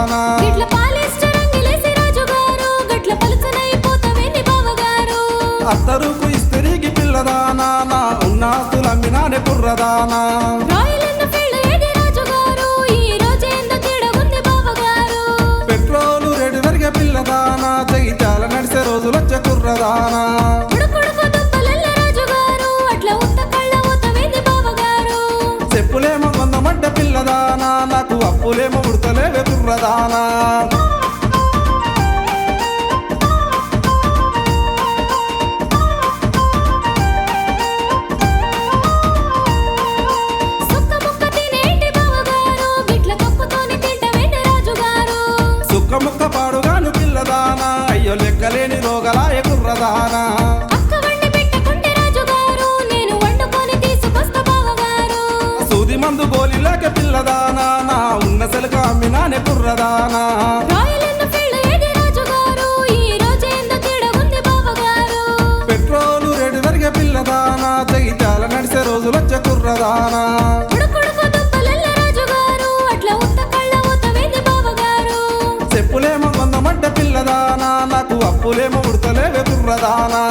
తెలంగాణ అత్తరుకు ఇస్తిరికి పిల్లదానా నా ఉన్నాస్తుల మినానే పుర్రదానా పెట్రోలు రెడ్డి దొరికే పిల్లదానా జగిత్యాల నడిసే రోజులు వచ్చే కుర్రదానా చెప్పులేమో కొందమంటే పిల్లదానా నాకు అప్పులేమో ఉడత ముక్క పాడుగాను పిల్లదానా అయ్యో లెక్కలేని రోగలాయ కుర్రదానా. సూది మందు గోలిలాక పిల్లదానా. నా ఉన్న సెలక అమ్మినానే కుర్రదానా. బావగారు. పెట్రోలు రేటు పెరిగే పిల్లదానా జగిత్యాల నడిసే కుర్రదానా. కళ్ళ ఊతవేంది బావగారు. చెప్పులేమో కొందమంట పిల్లదానా నాకు అప్పులేమో ఉడతలేవే కుర్రదానా.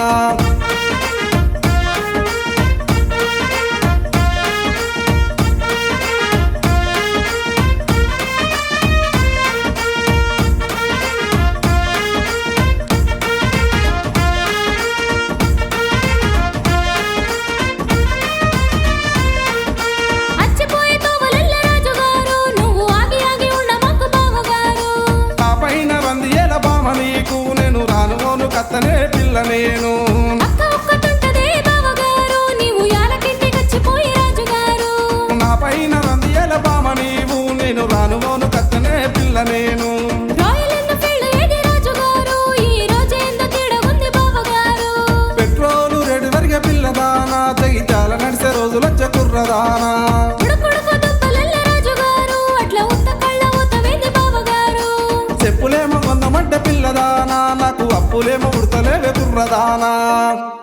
కత్తనే పిల్ల నేను. నా పైన రంది ఏల బామ నీవు నేను రానుగోను కత్తనే పిల్ల నేను. పెట్రోలు పిల్లదానా నడిసే రోజులొచ్చే కుర్రదానా. ఉడుకుడుకు దుప్పలల్ల రాజుగారు వెతుర్రదానా